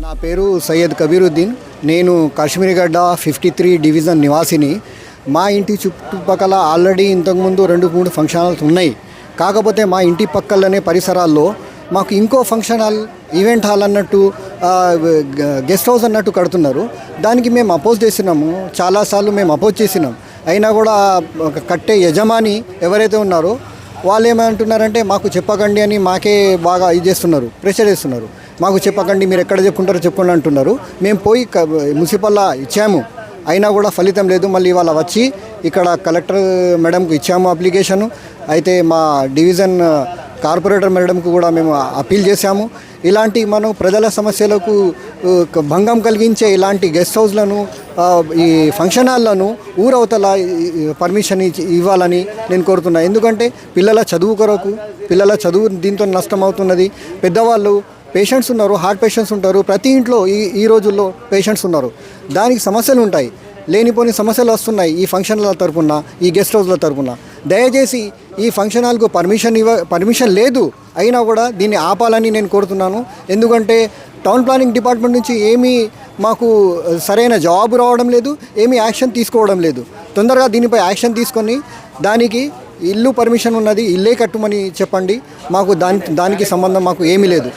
నా పేరు సయ్యద్ కబీరుద్దీన్. నేను కాశ్మీర్గడ్డ ఫిఫ్టీ త్రీ డివిజన్ నివాసిని. మా ఇంటి చుట్టుపక్కల ఆల్రెడీ ఇంతకుముందు రెండు మూడు ఫంక్షన్ హాల్స్ ఉన్నాయి. కాకపోతే మా ఇంటి పక్కలనే పరిసరాల్లో మాకు ఇంకో ఫంక్షన్ హాల్ ఈవెంట్ హాల్ అన్నట్టు గెస్ట్ హౌస్ అన్నట్టు కడుతున్నారు. దానికి మేము అపోజ్ చేసినాము. చాలాసార్లు మేము అపోజ్ చేసినాం. అయినా కూడా కట్టే యజమాని ఎవరైతే ఉన్నారో వాళ్ళు ఏమంటున్నారంటే మాకు చెప్పకండి అని మాకే బాగా ఇది చేస్తున్నారు ప్రెషర్ చేస్తున్నారు. మాకు చెప్పకండి మీరు ఎక్కడ చెప్పుకుంటారో చెప్పుకోండి అంటున్నారు. మేము పోయి క- మున్సిపల్లా ఇచ్చాము. అయినా కూడా ఫలితం లేదు. మళ్ళీ ఇవాళ వచ్చి ఇక్కడ కలెక్టర్ మేడంకు ఇచ్చాము అప్లికేషను. అయితే మా డివిజన్ కార్పొరేటర్ మేడంకు కూడా మేము అప్పీల్ చేశాము. ఇలాంటి మనం ప్రజల సమస్యలకు భంగం కలిగించే ఇలాంటి గెస్ట్ హౌస్లను ఈ ఫంక్షన్ హాల్లను ఊరవతల పర్మిషన్ ఇచ్చి- ఇవ్వాలని నేను కోరుతున్నాను ఎందుకంటే పిల్లల చదువు కొరకు పిల్లల చదువు దీంతో నష్టం అవుతున్నది. పెద్దవాళ్ళు పేషెంట్స్ ఉన్నారు హార్ట్ పేషెంట్స్ ఉంటారు. ప్రతి ఇంట్లో ఈ ఈ రోజుల్లో పేషెంట్స్ ఉన్నారు. దానికి సమస్యలు ఉంటాయి. లేనిపోని సమస్యలు వస్తున్నాయి ఈ ఫంక్షన్ల తరపున ఈ గెస్ట్ హౌస్ల తరపున. దయచేసి ఈ ఫంక్షన్ హాల్కు పర్మిషన్ ఇవ్వ పర్మిషన్ లేదు అయినా కూడా దీన్ని ఆపాలని నేను కోరుతున్నాను. ఎందుకంటే టౌన్ ప్లానింగ్ డిపార్ట్మెంట్ నుంచి ఏమీ మాకు సరైన జవాబు రావడం లేదు ఏమీ యాక్షన్ తీసుకోవడం లేదు. తొందరగా దీనిపై యాక్షన్ తీసుకొని దానికి ఇల్లు పర్మిషన్ ఉన్నది ఇల్లే కట్టుమని చెప్పండి. మాకు దాని దానికి సంబంధం మాకు ఏమీ లేదు.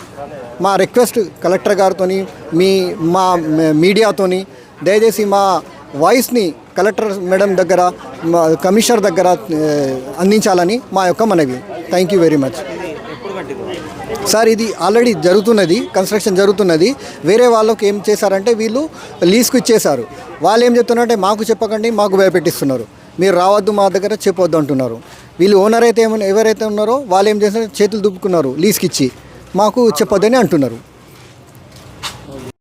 మా రిక్వెస్ట్ కలెక్టర్ గారితో మీ మా మీడియాతోని దయచేసి మా వాయిస్ని కలెక్టర్ మేడం దగ్గర మా కమిషనర్ దగ్గర అందించాలని మా యొక్క మనవి. Thank you very much sir ఇది ఆల్రెడీ జరుగుతున్నది కన్స్ట్రక్షన్ జరుగుతున్నది. వేరే వాళ్ళకి ఏం చేశారంటే వీళ్ళు లీజ్కి ఇచ్చేశారు. వాళ్ళు ఏం చెప్తున్నారంటే మాకు చెప్పకండి మాకు భయపెట్టిస్తున్నారు. మీరు రావద్దు మా దగ్గర చెప్పొద్దు అంటున్నారు. వీళ్ళు ఓనర్ అయితే ఏమైనా ఎవరైతే ఉన్నారో వాళ్ళు ఏం చేశారు చేతులు దుబ్బుకున్నారు లీజ్కి ఇచ్చి. మాకు చెప్పొద్దని అంటున్నారు.